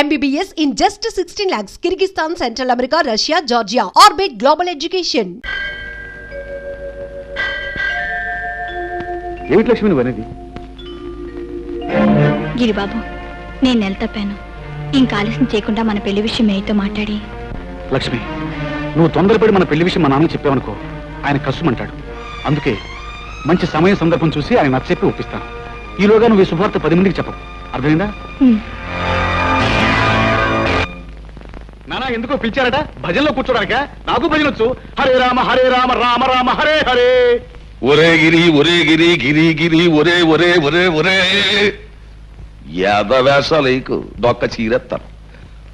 MBBS in just 16 lakhs. Kyrgyzstan, Central America, Russia, Georgia. Orbit Global Education. ఏమిటి లక్ష్మి గిరిబాబు నేను నెల తప్పాను. ఇంకా ఆలస్యం చేయకుండా మన పెళ్ళి విషయం మేయతో మాట్లాడి. లక్ష్మి నువ్వు తొందరపడి మన పెళ్ళి విషయం మా నాన్నకి చెప్పావనుకో ఆయన కష్టమంటాడు అందుకే మంచి సమయం సందర్భం చూసి ఆయన నచ్చ చెప్పి ఒప్పిస్తాను. ఈలోగా నువ్వు ఈ శుభార్త పది మందికి చెప్పవు అర్థమైందా? "ఉమ్, నానా ఎందుకో పిలిచారట? భజనలో కూర్చోడానిక? నాకు భజన వచ్చు. హరే రామ హరే రామ రామ రామ హరే హరే. ఒరే గిరి ఒరే గిరి గిరి గిరి ఒరే ఒరే ఒరే ఒరే. యాదవేషాలు దొక్క చీరెత్తాను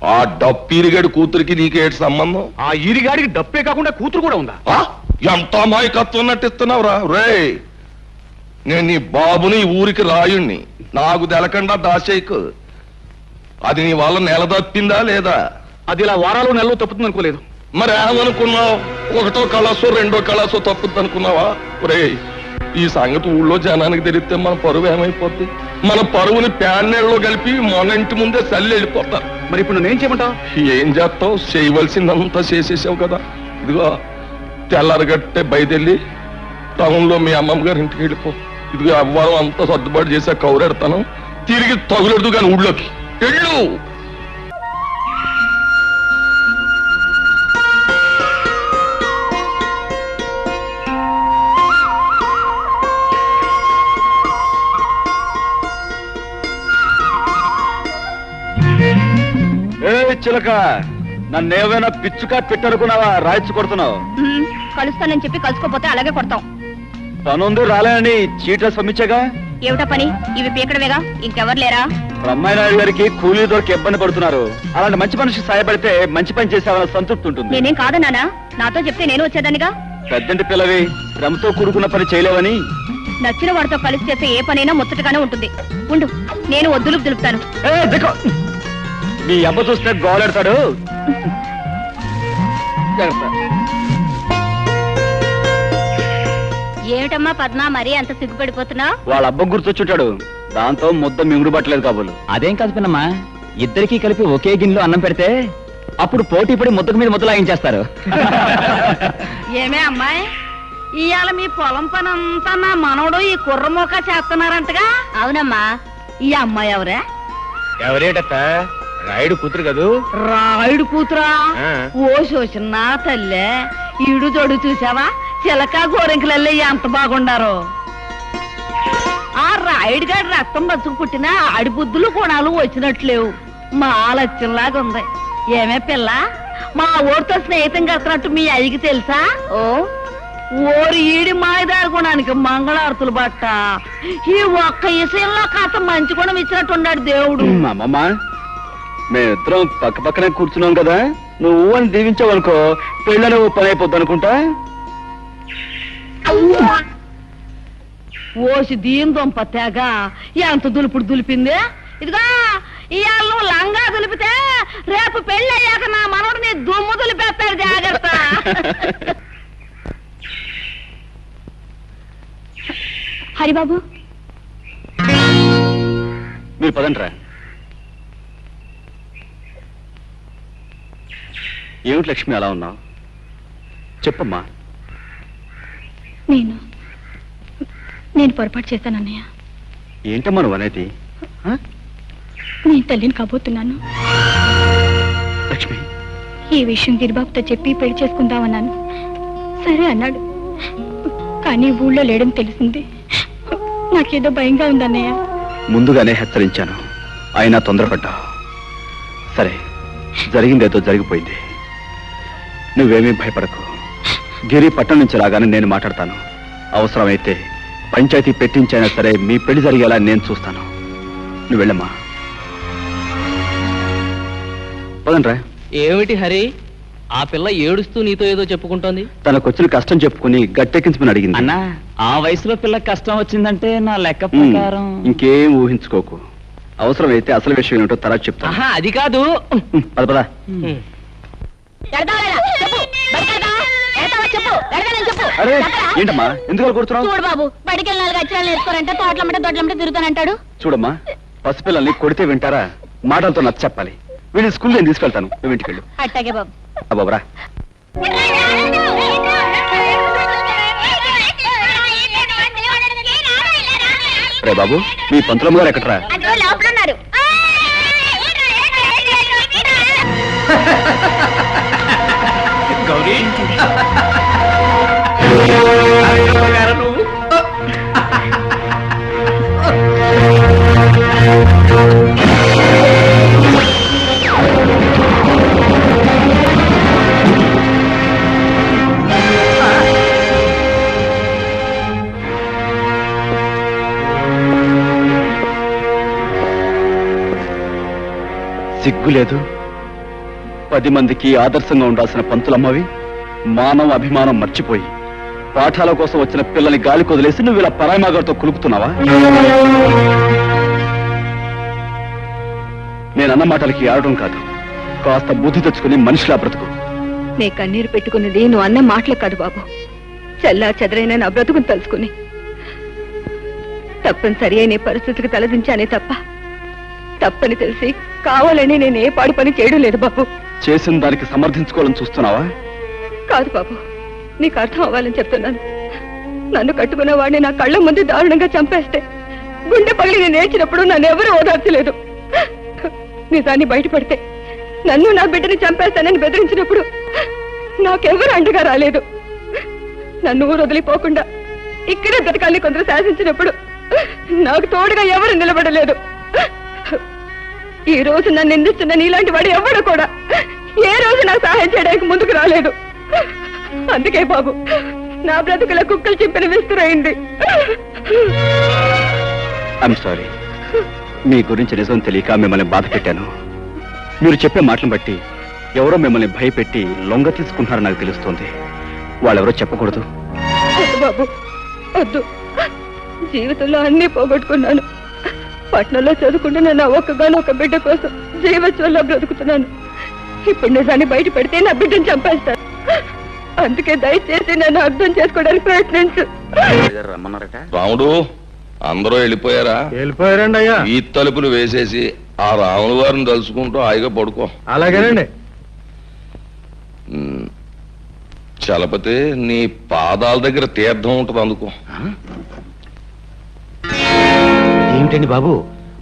ఆ డప్పిరిగడి కూతురికి నీకేటి సంబంధం? ఆ ఈరిగాడికి డప్పే కాకుండా కూతురు కూడా ఉందా? ఆ? ఎంత అమాయకత్వం నటిస్తున్నావురా? రే నేను నీ బాబుని ఈ ఊరికి రాయుణ్ణి. నాకు తెలకుండా దాసేకు అది నీ వల్ల నెల తప్పిందా లేదా? అది ఇలా వారాలు నెలలు తప్పుతుంది అనుకోలేదు మరి ఏమనుకున్నావు? ఒకటో కళాసు రెండో కళాసు తప్పుద్ది అనుకున్నావా ఒరే ఈ సంగతి ఊళ్ళో జనానికి తెలిస్తే మన పరువు ఏమైపోద్ది? మన పరువుని ప్యాన్నెళ్ళలో కలిపి మన ఇంటి ముందే చల్లి వెళ్ళిపోతారు. మరి ఇప్పుడు నేనేం చేయమంటావు? ఏం చేస్తావు? చేయవలసిందంతా చేసేసావు కదా. ఇదిగో తెల్లారగట్టే బయదెళ్ళి టౌన్లో మీ అమ్మమ్మ గారి ఇంటికి వెళ్ళిపో. ఇదిగో అవ్వరం అంతా సర్దుబాటు చేసా కౌరెడతాను తిరిగి తగులెడదు కానీ ఊళ్ళోకి. వెళ్ళు! చిలక నన్నేమైనా పిచ్చుకా పెట్టనుకున్నావా? రాయిచ్చు కొడుతున్నావు. ఉమ్, కలుస్తానని చెప్పి కలుసుకోపోతే అలాగే కొడతాం. తనుంది రాలేని చీట్ల సమ్మించగా ఏమిటా పని? ఇవి పీకడమేగా? ఇంకెవరు లేరా? బ్రహ్మాయి నాయుడు గారికి కూలీ దొరికి ఇబ్బంది పడుతున్నారు. అలాంటి మంచి మనిషి సాయపడితే మంచి పని చేసావన్న సంతృప్తి ఉంటుంది. నేనేం కాదు నానా నాతో చెప్తే నేను వచ్చేదానిగా పెద్దంటి పిల్లవి శ్రమతో కూడుకున్న పని చేయలేవని? నచ్చిన వాడితో కలిసి చేస్తే ఏ పనైనా ముచ్చటగానే ఉంటుంది. ఉండు నేను వద్దులు దులుపుతాను. ఏ, దిక్కు. మీ అబ్బ చూస్తే గోలెడతాడు. ఏమిటమ్మా పద్మ మరీ అంత సిగ్గుపడిపోతున్నా వాళ్ళ అబ్బ గుర్తొచ్చుంటాడు. దాంతో ముద్ద మింగుడు పట్టలేదు కాబోలు. అదేం కాదు పిన్నమ్మా ఇద్దరికి కలిపి ఒకే గిన్నెలో అన్నం పెడితే అప్పుడు పోటీ పడి ముద్దకు మీద ముద్దలాగించేస్తారు ఏమే అమ్మాయి ఇవాళ మీ పొలం పని అంతా నా మనవడు ఈ కుర్రమోక చేస్తున్నారంటగా? అవునమ్మా. ఈ అమ్మాయి ఎవరే? ఎవరేటత్త? రాయుడు కూతురు కదూ? రాయుడు కూతురా? ఆ. ఓ శోషన్న తల్లే. ఈడు జోడు చూసావా? చిలక గోరెంకలల్లే ఎంత బాగుండారో. ఆ రాయుడు గారి రక్తం బతుకు పుట్టిన ఆడి బుద్ధులు గుణాలు వచ్చినట్లేవు. మా లక్ష్యంలాగా ఉంది. ఏమే పిల్ల? మా ఊరితో స్నేహితం కడుతున్నట్టు మీ అయ్యకి తెలుసా? ఓ. ఓరి ఈడి మాయదారి గుణానికి మంగళారతులు బట్ట ఈ ఒక్క విషయంలో కాస్త మంచి గుణం ఇచ్చినట్టున్నాడు దేవుడు. అమ్మమ్మ. మేమిద్దరం పక్క పక్కనే కూర్చున్నాం కదా. నువ్వు అని దీవించావనుకో పెళ్ళని ఓ పని అయిపోద్ది అనుకుంటా ఓసి దీని దొంప తెగ. ఎంత దులుపుడు దులిపింది? ఇదిగో ఇవాళ నువ్వు లంగా దులిపితే రేపు పెళ్ళి అయ్యాక నా మనవడు నీ దుమ్ము దులిపేస్తాడు జాగ్రత్త. హరిబాబు. మీరు పదంట్రా ఏమిటి లక్ష్మి అలా ఉన్నావు? చెప్పమ్మా. నేను. నేను పొరపాటు చేశాను అన్నయ్య. ఏంటమ్మా నువ్వు అనేది? నేను తల్లిని కాబోతున్నాను. లక్ష్మి. ఈ విషయం గిరిబాబుతో చెప్పి పెళ్ళి చేసుకుందామన్నాను. సరే అన్నాడు. కానీ ఊళ్ళో లేడని తెలిసింది. నాకేదో భయంగా ఉందన్నయ్య ముందుగానే హెచ్చరించాను. అయినా తొందరపడ్డా. సరే జరిగిందేదో జరిగిపోయింది. నువ్వేమీ భయపడకు. గిరి పట్టణం నుంచి రాగానే నేను మాట్లాడతాను. అవసరమైతే పంచాయతీ పెట్టించైనా సరే మీ పెళ్ళి జరిగేలా నేను చూస్తాను. నువ్వు వెళ్ళమ్మా. పదండ్రా. ఏమిటి హరి? ఆ పిల్ల ఏడుస్తూ నీతో ఏదో చెప్పుకుంటోంది. తనకు వచ్చిన కష్టం చెప్పుకుని గట్టెక్కించమని అడిగింది. అన్నా ఆ వయసులో పిల్ల కష్టం వచ్చిందంటే నా లెక్క ప్రకారం. ఇంకేం ఊహించుకోకు. అవసరమైతే అసలు విషయం ఏంటో తర్వాత చెప్తాను. ఆహా అది కాదు. పద పద. అరే ఏంటమ్మా? ఎందుకు కొడుతున్నావు చూడు బాబు బడికి నాలుగు అక్షరాలు నేర్చుకోరంటే తోటలమ్మట దొడ్లమ్మట తిరుగుతానంటాడు చూడమ్మా పసిపిల్లల్ని కొడితే వింటారా? మాటలతో నచ్చ చెప్పాలి. వీళ్ళని స్కూల్ నేను తీసుకెళ్తాను. నువ్వు ఇంటికి వెళ్ళు అట్టాగే బాబు. అబ్బాబరా రే బాబు మీ పంతులమ్మ గారు ఎక్కడరా? లోపల ఉన్నారు నువ్వు సిగ్గు లేదు పది మందికి ఆదర్శంగా ఉండాల్సిన పంతులమ్మవి. మానవ అభిమానం మర్చిపోయి పాఠాల కోసం వచ్చిన పిల్లల్ని గాలి కొదిలేసి నువ్వు ఇలా పరాయిమాగారితో కులుకుతున్నావా? నేనన్న మాటలకి ఆడడం కాదు. కాస్త బుద్ధి తెచ్చుకుని మనిషిలా బ్రతుకు. నే కన్నీరు పెట్టుకున్నది నువ్వు అన్న మాటలు కాదు బాబు. చల్లా చెదరైన నా బ్రతుకుని తలుసుకుని తప్పనిసరి అయిన పరిస్థితికి తలదించానే తప్ప తప్పని తెలిసి కావాలని నేను ఏ పాడు పని చేయడం లేదు బాబు. చేసిన దానికి సమర్థించుకోవాలని చూస్తున్నావా? కాదు బాబు. నీకు అర్థం అవ్వాలని చెప్తున్నాను. నన్ను కట్టుకున్న వాడిని నా కళ్ళ ముందు దారుణంగా చంపేస్తే గుండె పగిలి నేను ఏడ్చినప్పుడు నన్ను ఎవరు ఓదార్చలేదు. నిజాన్ని బయటపడితే నన్ను నా బిడ్డని చంపేస్తానని బెదిరించినప్పుడు నాకెవరు అండగా రాలేదు. నన్ను ఊరు వదిలిపోకుండా ఇక్కడే బ్రతకాలని కొందరు శాసించినప్పుడు నాకు తోడుగా ఎవరు నిలబడలేదు. ఈ రోజు నన్ను నిందిస్తున్న నీలాంటి వాడు ఎవడు కూడా ఏ రోజు నాకు సహాయం చేయడానికి ముందుకు రాలేదు. అందుకే బాబు నా బ్రతుకుల కుక్కలు చింపిన విస్తురైంది ఐఎమ్ సారీ మీ గురించి నిజం తెలియక మిమ్మల్ని బాధ పెట్టాను. మీరు చెప్పే మాటలను బట్టి ఎవరో మిమ్మల్ని భయపెట్టి లొంగ తీసుకుంటున్నారని నాకు తెలుస్తుంది. వాళ్ళెవరో చెప్పకూడదు. బాబు వద్దు. జీవితంలో అన్ని పోగొట్టుకున్నాను. పట్నంలో చదువుకుంటున్న నా ఒక్కగానో ఒక బిడ్డ కోసం జీవత్వంలో బ్రతుకుతున్నాను. ఇప్పుడు నిజాన్ని బయట పెడితే నా బిడ్డను చంపేస్తాను. అందుకే దయచేసి నన్ను అర్థం చేసుకోవడానికి ప్రయత్నించు. రమ్మన్నారట. రాముడు అందరూ వెళ్ళిపోయారా? వెళ్ళిపోయారండి అయ్యా. ఈ తలుపులు వేసేసి ఆ రాముల వారిని తలుచుకుంటూ హాయిగా పడుకో. అలాగేనండి. చలపతి నీ పాదాల దగ్గర తీర్థం ఉంటుంది అందుకో. ఏమిటండి బాబు?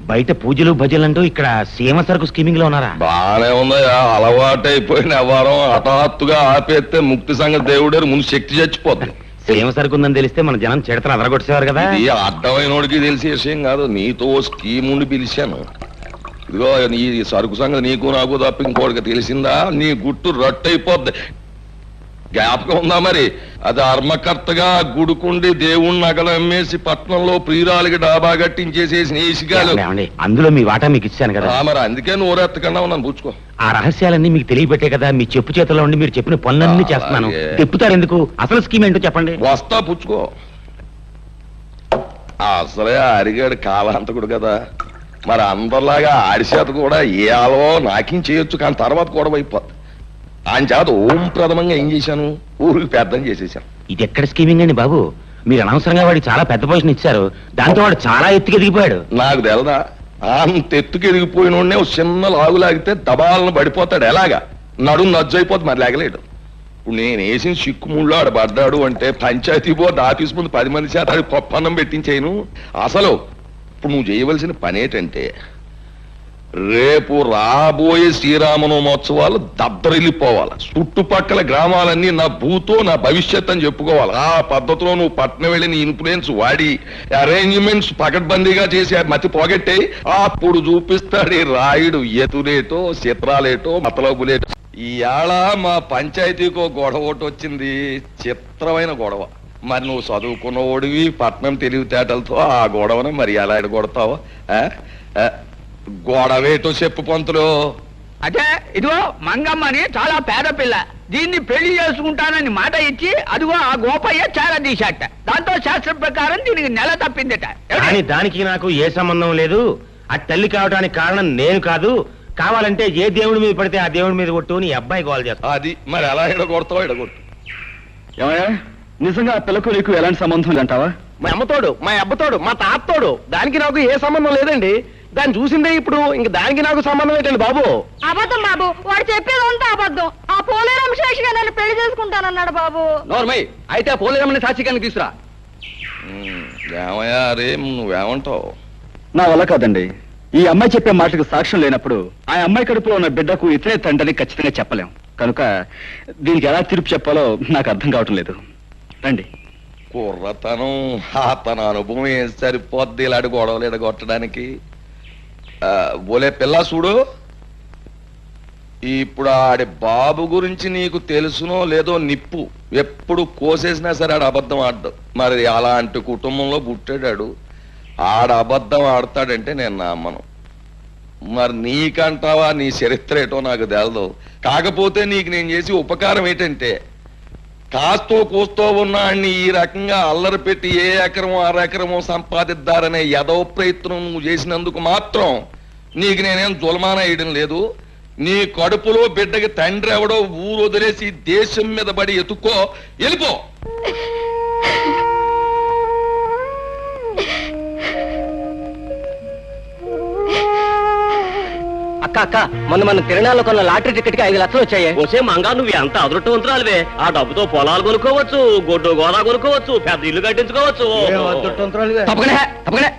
బయట పూజలు భజనలు అంటూ ఇక్కడ సీమ సరుకు స్కీమింగ్లో ఉన్నారా? బానే ఉందయ్యా అలవాటైపోయిన వ్యవహారం హఠాత్తుగా ఆపేస్తే ముక్తి సంగతి దేవుడే ముందు శక్తి చచ్చిపోతుంది సీమ సరుకు ఉందని తెలిస్తే మన జనం చెడతలు అదరగొట్టేవారు కదా? ఇది అడ్డమైనోడికి తెలిసే విషయం కాదు. నీతో స్కీమ్ ఉండి పిలిచాను. ఇదిగో నీ సరుకు సంగతి నీకు నాకు తప్ప ఇంకోటికి తెలిసిందా? నీ గుట్టు రట్టయిపోద్ది జ్ఞాపకం ఉందా మరి? అది అర్మకర్తగా గుడుకుండి దేవుణ్ణి నగలు అమ్మేసి పట్నంలో ప్రియురాలికి డాబా కట్టించేసేసిన ఏమండి అందులో మీ వాటా మీకు ఇచ్చాను కదా. ఆ, మరి అందుకే నోరెత్తకుండా ఉన్నాను పుచ్చుకో ఆ రహస్యాలన్నీ మీకు తెలియబెట్టే కదా మీ చెప్పు చేతిలో ఉండి మీరు చెప్పిన పనులన్నీ చేస్తున్నాను. అలాగే. తిప్పుతారు ఎందుకు? అసలు స్కీమ్ ఏంటో చెప్పండి. వస్తా పుచ్చుకో అసలే అరిగాడు కాలాంతకుడు కదా. మరి అందరిలాగా ఆడి చేత కూడా ఏ అలవో నాకేం చేయొచ్చు కానీ తర్వాత కూడా అయిపోద్ది ఆయన చేత ఓం ప్రథమంగా ఏం చేశాను? ఊరికి పెద్దం చేసేసాను ఇది ఎక్కడ స్కీమింగ్ అండి బాబు? మీరు అనవసరంగా వాడికి చాలా పెద్ద పొజిషన్ ఇచ్చారు. దాంతో వాడు చాలా ఎత్తుకు ఎదిగిపోయాడు. నాకు తెలదా? అంత ఎత్తుకు ఎదిగిపోయిన ఓ చిన్న లాగు లాగితే దబాలను పడిపోతాడు. ఎలాగా? నడుము నజ్జు అయిపోతుంది మరి లేగలేడు. ఇప్పుడు నేను వేసిన చిక్కుముళ్ళు ఆడ పడ్డాడు అంటే పంచాయతీ బోర్డు ఆఫీస్ ముందు పది మంది చేత ఆడి పప్పన్నం పెట్టించేయను. అసలు ఇప్పుడు నువ్వు చేయవలసిన పని ఏంటంటే రేపు రాబోయే శ్రీరామనవమోత్సవాలు దద్దరిల్లిపోవాలి. చుట్టుపక్కల గ్రామాలన్నీ నా భూతో నా భవిష్యత్ అని చెప్పుకోవాలి. ఆ పద్ధతిలో నువ్వు పట్నం వెళ్ళి నీ ఇన్ఫ్లుయెన్స్ వాడి అరేంజ్మెంట్స్ పకడ్బందీగా చేసి మతి పోగొట్టే అప్పుడు చూపిస్తాడు రాయుడు ఎతులేటో చిత్రాలేటో మతలబులేటో. ఇవాళ మా పంచాయతీకో గొడవ ఒకటి వచ్చింది. చిత్రమైన గొడవ. మరి నువ్వు చదువుకున్న ఓడివి పట్నం తెలివితేటలతో ఆ గొడవను మరి ఎలా ఎడగొడతావు గొడవేటో చెప్పు పంతులు. అదే ఇదిగో మంగమ్మని చాలా పేద పిల్ల. దీన్ని పెళ్ళి చేసుకుంటానని మాట ఇచ్చి అదిగో ఆ గోపయ్య చాలా తీశాట. దాంతో శాస్త్రం ప్రకారం దీనికి నెల తప్పిందట. కానీ దానికి నాకు ఏ సంబంధం లేదు. ఆ తల్లి కావడానికి కారణం నేను కాదు. కావాలంటే ఏ దేవుడి మీద పడితే ఆ దేవుడి మీద కొట్టు నీ అబ్బాయి గోల్ చేస్తా అది మరి ఎలా ఎడగొడతావు ఎడగొట్టు. ఏమయ్యా నిజంగా ఆ పిల్లకు నీకు ఎలాంటి సంబంధం అంటావా మా అమ్మతోడు మా అబ్బతోడు మా తాతోడు దానికి నాకు ఏ సంబంధం లేదండి. దాన్ని చూసిందే ఇప్పుడు. ఇంక దానికి నాకు సంబంధం ఏంటండి బాబు? అబద్ధం బాబు. వాడు చెప్పేదంతా అబద్ధం. ఆ పోలేరం శేషిగా నన్ను పెళ్ళి చేసుకుంటానన్నాడు బాబు. నోర్మయ్ అయితే ఆ పోలేరమ్మని సాక్షిగాన్ని తీసురా ఏమయ్యా రే నువ్వేమంటావు? నా వల్ల కాదండి. ఈ అమ్మాయి చెప్పే మాటకు సాక్ష్యం లేనప్పుడు ఆ అమ్మాయి కడుపులో ఉన్న బిడ్డకు ఇతరే తండ్రిని ఖచ్చితంగా చెప్పలేం. కనుక దీనికి ఎలా తీర్పు చెప్పాలో నాకు అర్థం కావటం లేదు. రండి. కుర్రతనం ఆ తన అనుభవం ఏం సరిపోద్ది? ఇలాంటి గొడవలు ఎడగొట్టడానికి. ఓలే బోలే పిల్ల చూడు. ఇప్పుడు ఆడి బాబు గురించి నీకు తెలుసునో లేదో నిప్పు. ఎప్పుడు కోసేసినా సరే ఆడు అబద్ధం ఆడదు మరి అలాంటి కుటుంబంలో పుట్టాడాడు. ఆడ అబద్ధం ఆడతాడంటే నేను నమ్మను. మరి నీకంటావా? నీ చరిత్ర ఏటో నాకు తెలదు. కాకపోతే నీకు నేను చేసి ఉపకారం ఏంటంటే కాస్తో కూస్తో ఉన్నాడిని ఈ రకంగా అల్లరి పెట్టి ఏ ఎకరమో అర ఎకరమో సంపాదిద్దారనే యదవ ప్రయత్నం నువ్వు చేసినందుకు మాత్రం నీకు నేనేం జులమాన వేయడం లేదు. నీ కడుపులో బిడ్డకి తండ్రి ఎవడో ఊరు వదిలేసి దేశం మీద పడి ఎత్తుకో వెళ్ళిపో. అక్క అక్క మొన్న మన తిరణాల్లో కొన్న లాటరీ టికెట్కి ఐదు లక్షలు వచ్చాయి. వచ్చే మంగా నువ్వు ఎంత అదృష్టవంతురాలివే. ఆ డబ్బుతో పొలాలు కొనుక్కోవచ్చు గొడ్డు గోదా కొనుక్కోవచ్చు పెద్ద ఇల్లు కట్టించుకోవచ్చు. తప్పకనే తప్పకనే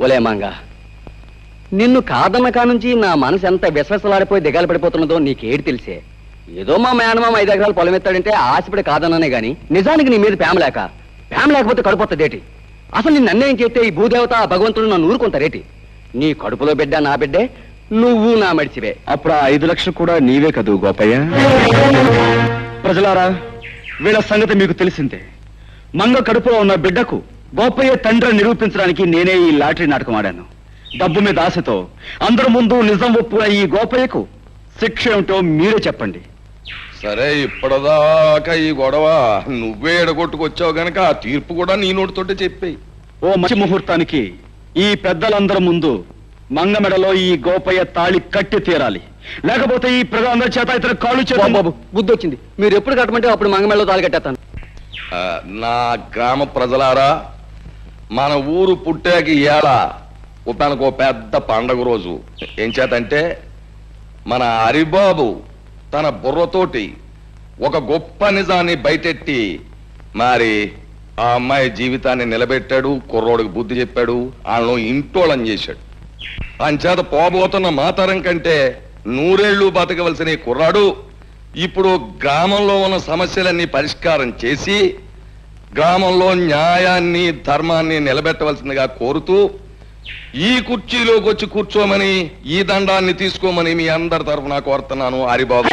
ఓలే మంగ. నిన్ను కాదన్న కానుంచి నా మనసు ఎంత విశ్వసలాడిపోయి దిగాలు పడిపోతున్నదో నీకేడు తెలిసే? ఏదో మా మేనమామ ఐదు ఎకరాలు పొలం ఎత్తాడంటే ఆశపడి కాదన్నానే గాని నిజానికి నీ మీద ప్రేమ లేక ప్రేమ లేకపోతే కడుపుతుందేటి అసలు నిన్ను అన్యాయం చేస్తే ఈ భూదేవత భగవంతుడు నన్ను ఊరుకుంటారేటి నీ కడుపులో బిడ్డ నా బిడ్డే నువ్వు నా మడిచివే. అప్పుడు ఆ ఐదు లక్షలు కూడా నీవే కదూ గోపయ్య? ప్రజలారా వీళ్ళ సంగతి మీకు తెలిసిందే. మంగ కడుపులో ఉన్న బిడ్డకు గోపయ్య తండ్రి నిరూపించడానికి నేనే ఈ లాటరీ నాటకం ఆడాను. డబ్బు మీద ఆశతో అందరి ముందు నిజం ఒప్పుకున్న ఈ గోపయ్యకు శిక్ష ఏమిటో మీరే చెప్పండి. సరే ఇప్పటిదాకా ఈ గొడవ నువ్వే ఎడగొట్టుకొచ్చావు గనక ఆ తీర్పు కూడా నీ నోటితోటే చెప్పేయి. ఓ మంచి ముహూర్తానికి ఈ పెద్దలందరి ముందు మంగ మెడలో ఈ గోపయ్య తాళి కట్టి తీరాలి. లేకపోతే ఈ ప్రజలందరి చేత ఇతర కాళ్ళు చేతులు బాబు బుద్ధి వచ్చింది మీరు ఎప్పుడు కట్టమంటే అప్పుడు మంగమెళ్ళలో తాళి కట్టేస్తాను. ఆ, నా గ్రామ ప్రజలారా మన ఊరు పుట్టాక ఇవాళ ఒక పెద్ద పండగ రోజు. ఏం చేతంటే మన హరిబాబు తన బుర్రతోటి ఒక గొప్ప నిజాన్ని బయటెట్టి మరి ఆ అమ్మాయి జీవితాన్ని నిలబెట్టాడు కుర్రోడికి బుద్ధి చెప్పాడు వాళ్ళను ఇంటోళం చేశాడు. అంచేత పోబోతున్న మాతరం కంటే నూరేళ్ళు బతకవలసిన కుర్రాడు ఇప్పుడు గ్రామంలో ఉన్న సమస్యలన్నీ పరిష్కారం చేసి గ్రామంలో న్యాయాన్ని ధర్మాన్ని నిలబెట్టవలసిందిగా కోరుతూ ఈ కుర్చీలోకి వచ్చి కూర్చోమని ఈ దండాన్ని తీసుకోమని మీ అందరి తరఫున కోరుతున్నాను. హరిబాబు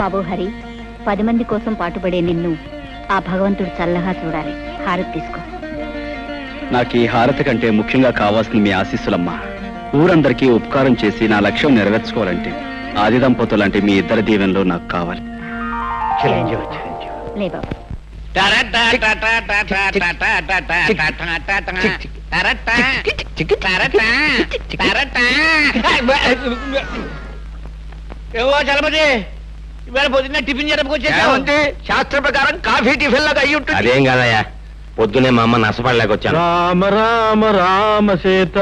బాబు హరి పది మంది కోసం పాటుపడే నిన్ను ఆ భగవంతుడు చల్లగా చూడాలి. హారతి తీసుకో. నాకు ఈ హారతి కంటే ముఖ్యంగా కావాల్సింది మీ ఆశీస్సులమ్మా ఊరందరికీ ఉపకారం చేసి నా లక్ష్యం నెరవేర్చుకోవాలంటే ఆది దంపతులంటే మీ ఇద్దరి దీవెనలో నాకు కావాలి లే బాబు ఏవో చలపతి ఇవాళ పొద్దున్న టిఫిన్ జరపకొచ్చేసావు ఏమండి? శాస్త్ర ప్రకారం కాఫీ టిఫిన్ లాగా అయ్యి ఉంటుంది అదేం కాదయ్యా పొద్దునే మా అమ్మ నష్టపడలేకొచ్చాను రామ రామ రామ సీత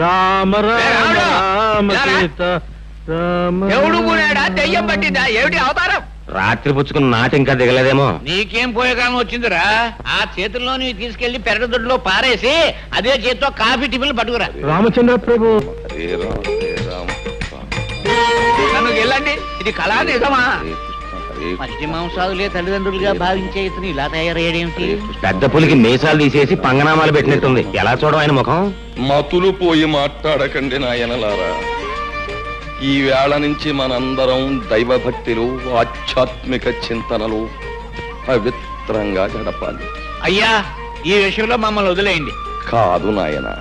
రామ రామ రాముడు! రామ? సీత రామ ఎవడు దెయ్యం పట్టిందా? ఏమిటి అవతారం? రాత్రి పుచ్చుకున్న నాటి ఇంకా దిగలేదేమో. నీకేం పోయేకాలం వచ్చిందిరా? ఆ చేతుల్లో నీవు తీసుకెళ్ళి పెరడు దొడ్లో పారేసి అదే చేతితో కాఫీ టిఫిన్లు పట్టుకురా. రామచంద్ర ప్రభు. నన్ను వెళ్ళండి. ఇది కళా నిజమా? మధ్య మాంసాదులే తల్లిదండ్రులుగా భావించే ఇతను ఇలా తయారయ్యేడేమిటి? పెద్ద పులికి మీసాలు తీసేసి పంగనామాలు పెట్టినట్టుంది. ఎలా చూడడం ఆయన ముఖం? మతులు పోయి మాట్లాడకండి నాయనలారా. ఈ వేళ నుంచి మనందరం దైవభక్తిలో ఆధ్యాత్మిక చింతనలు పవిత్రంగా గడపాలి. అయ్యా ఈ విషయంలో మమ్మల్ని వదిలేయండి. కాదు నాయన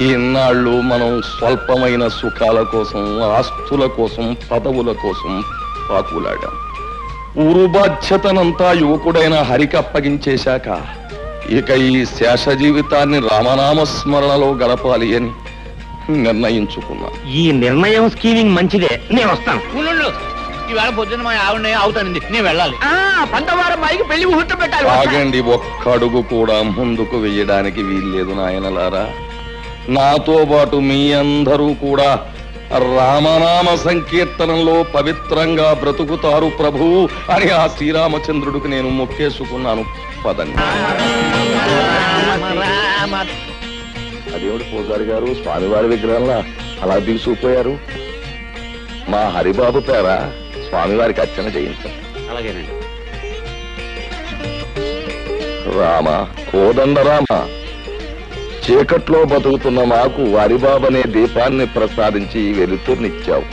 ఇన్నాళ్ళు మనం స్వల్పమైన సుఖాల కోసం ఆస్తుల కోసం పదవుల కోసం పాకులాడాం. ఊరు బాధ్యతనంతా యువకుడైన హరికి అప్పగించేశాక ఇక ఈ శేష జీవితాన్ని రామనామ స్మరణలో గడపాలి అని నిర్ణయించుకున్నా. ఈ నిర్ణయం స్కీమింగ్ మంచిదే. నేను వస్తాను. ఈవేళ పొద్దున్న మా ఆవిడ అవుతానండి నేను వెళ్ళాలి. పంతవారం మైకి పెళ్ళి ముహూర్తం పెట్టాలి. ఆగండి ఒక్క అడుగు కూడా ముందుకు వెయ్యడానికి వీల్లేదు నాయనలారా. నాతో పాటు మీ అందరూ కూడా రామనామ సంకీర్తనంలో పవిత్రంగా బ్రతుకుతారు ప్రభు అని ఆ శ్రీరామచంద్రుడికి నేను మొక్కేసుకున్నాను. పదండి. అదేమిటి పూజారి గారు స్వామివారి విగ్రహంలా అలా దిగుసుకుపోయారు మా హరిబాబు పేర స్వామివారికి అర్చన చేయించండి అలాగేనండి. రామ కోదండ రామ చీకట్లో బతుకుతున్న మాకు వరిబాబనే దీపాన్ని ప్రసాదించి వెలుతుర్నిచ్చావు.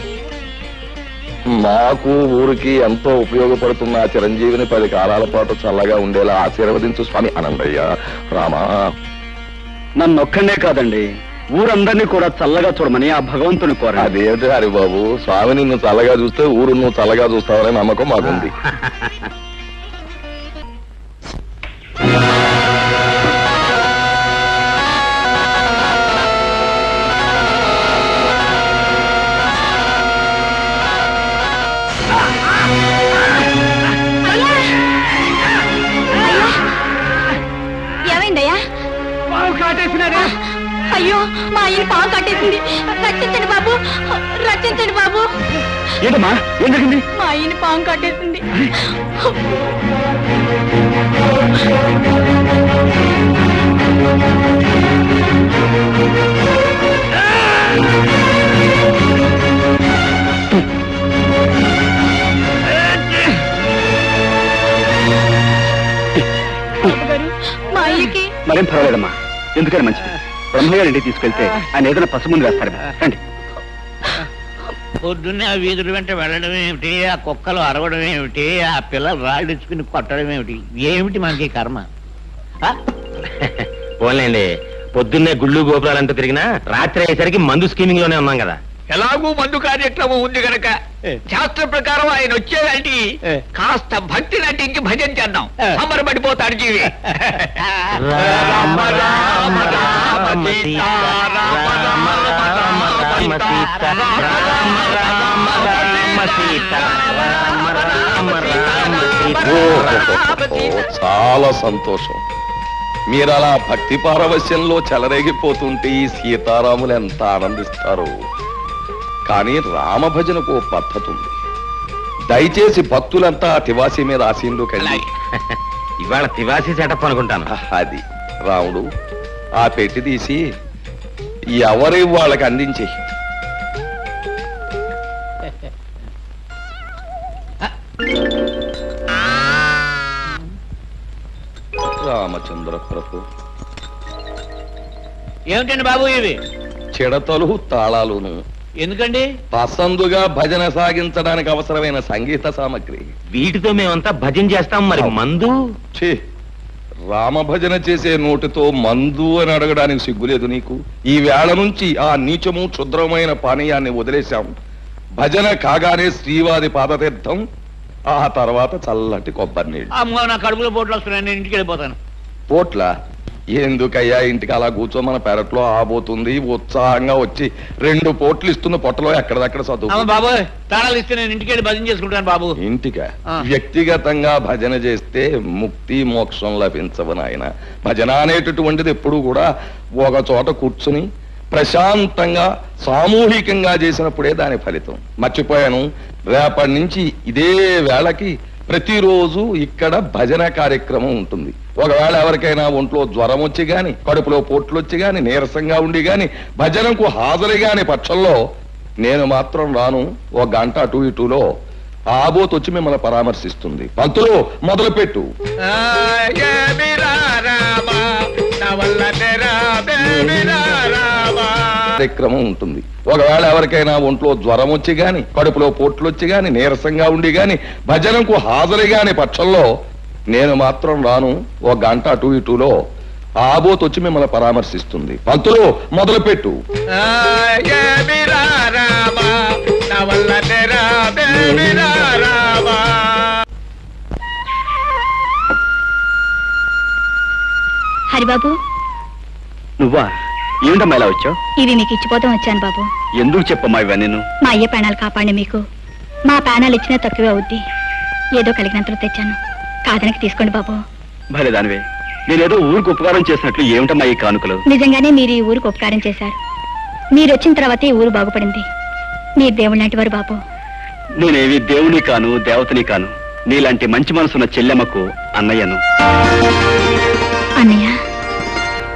మాకు ఊరికి ఎంతో ఉపయోగపడుతున్న చిరంజీవిని పది కాలాల పాటు చల్లగా ఉండేలా ఆశీర్వదించు స్వామి అనందయ్య రామా. నన్ను ఒక్కడే కాదండి ఊరందరినీ కూడా చల్లగా చూడమని ఆ భగవంతుని కోరండి అదేమిటి హరిబాబు స్వామి నిన్ను చల్లగా చూస్తే ఊరు నువ్వు చల్లగా చూస్తావనే నమ్మకం మాకుంది. ఆయన పాము కట్టేసింది. రక్షించండి బాబు. రక్షించండి బాబు. ఏంటమ్మా? ఏం జరిగింది? మా ఆయన పాము కట్టేసింది. మా అయ్యకి మరేం పర్వాలేదమ్మా. ఎందుకని మంచిది? బ్రహ్మగారి ఇంటికి తీసుకెళ్తే ఆయన ఏదైనా పసుముందు వేస్తారు రండి. పొద్దున్నే ఆ వీధుల వెంట వెళ్ళడం ఏమిటి? ఆ కుక్కలు అరవడం ఏమిటి? ఆ పిల్లలు రాళ్ళిచ్చుకుని కొట్టడం ఏమిటి? ఏమిటి మనకి కర్మ? ఆ? పోన్లేండి. పొద్దున్నే గుళ్ళు గోపురాలంటూ తిరిగినా రాత్రి అయ్యేసరికి మందు స్కీమింగ్లోనే ఉన్నాం కదా. ఎలాగూ మందు కార్యక్రమం ఉంది గనక. శాస్త్ర ప్రకారం ఆయన వచ్చేదంటే కాస్త భక్తి నటించి భజన చేద్దాం. సంబరపడిపోతాడు జీవి. రామ రామ రామ సీత రామ రామ సీత రామ రామ రామ సీత రామ రామ రామ సీత ఓ, చాలా సంతోషం. మీరు అలా భక్తి పారవశ్యంలో చెలరేగిపోతుంటే ఈ సీతారాములు ఎంత ఆనందిస్తారు? కానీ రామభజనకు ఓ పద్ధతి ఉంది దయచేసి భక్తులంతా తివాసి మీద ఆశీనులోకి వెళ్ళి ఇవాళ తివాసి సెటప్ అనుకుంటాను అది. రాముడు ఆ పెట్టి తీసి ఎవరి వాళ్ళకి అందించి రామచంద్ర ప్రభు. ఏమిటండి బాబు ఇవి? చిడతలు తాళాలును. ఎందుకండి? పసందుగా భజన సాగించడానికి అవసరమైన సంగీత సామగ్రి. వీటితో మేమంతా భజన చేస్తాం మరి. మందు? ఛీ రామ భజన చేసే నోటితో మందు అని అడగడానికి సిగ్గులేదు నీకు? ఈ వేళ నుంచి ఆ నీచము క్షుద్రమైన పానీయాన్ని వదిలేశాం. భజన కాగానే శ్రీవాది పాదతీర్థం ఆ తర్వాత చల్లటి కొబ్బరి నీళ్ళు. అమ్మో నా కడుపులో పోట్లు వస్తున్నాయి. నేను ఇంటికి వెళ్ళిపోతాను. పోట్ల? ఎందుకయ్యా ఇంటికి అలా కూర్చో? మన పెరట్లో ఆబోతుంది. ఉత్సాహంగా వచ్చి రెండు పోట్లు ఇస్తున్న పొట్టలో ఎక్కడదక్కడ చదువు. బాబు తాళాలు ఇస్తే నేను ఇంటికి భజన చేసుకుంటాను బాబు. ఇంటికా. వ్యక్తిగతంగా భజన చేస్తే ముక్తి మోక్షం లభించవు నాయన. భజన అనేటటువంటిది ఎప్పుడు కూడా ఒక చోట కూర్చుని ప్రశాంతంగా సామూహికంగా చేసినప్పుడే దాని ఫలితం. మర్చిపోయాను. రేపటి నుంచి ఇదే వేళకి ప్రతిరోజు ఇక్కడ భజన కార్యక్రమం ఉంటుంది. ఒకవేళ ఎవరికైనా ఒంట్లో జ్వరం వచ్చి గాని కడుపులో పోట్లు వచ్చి గాని నీరసంగా ఉండి గాని భజనకు హాజరు గాని పక్షంలో నేను మాత్రం రాను. ఒక గంట అటు ఇటులో ఆబోత్ వచ్చి మిమ్మల్ని పరామర్శిస్తుంది. పంతులు మొదలు పెట్టు కార్యక్రమం ఉంటుంది. ఒకవేళ ఎవరికైనా ఒంట్లో జ్వరం వచ్చి గాని కడుపులో పోట్లు వచ్చి గాని నీరసంగా ఉండి గాని భజనకు హాజరు గాని పక్షంలో నేను మాత్రం రాను. ఒక గంట అటు ఇటులో ఆబోత్ వచ్చి మిమ్మల్ని పరామర్శిస్తుంది. పంతులు మొదలు పెట్టు హరిబాబు. నువ్వా? ఏమిటమ్మా ఇలా వచ్చావు? ఇవి మీకు ఇచ్చిపోతాం వచ్చాను బాబు. ఎందుకు చెప్పమ్మా ఇవన్నీ నేను? మా అయ్య ప్రాణాలు కాపాడి మీకు. మా ప్రాణాలు ఇచ్చినా తక్కువే అవుద్ది. ఏదో కలిగినంతలో తెచ్చాను. కాదనకి తీసుకోండి బాబు. భలే దానివే. నేనేదో ఊరికి ఉపకారం చేసినట్లు ఏమిటమ్మా ఈ కానుకలు? నిజంగానే మీరు ఈ ఊరికి ఉపకారం చేశారు. మీరు వచ్చిన తర్వాతే ఈ ఊరు బాగుపడింది. మీరు దేవుడు లాంటి వారు బాబు. నేనేవి దేవుని కాను దేవతని కాను. నీలాంటి మంచి మనసున్న చెల్లెమ్మకు అన్నయ్యను. అన్నయ్య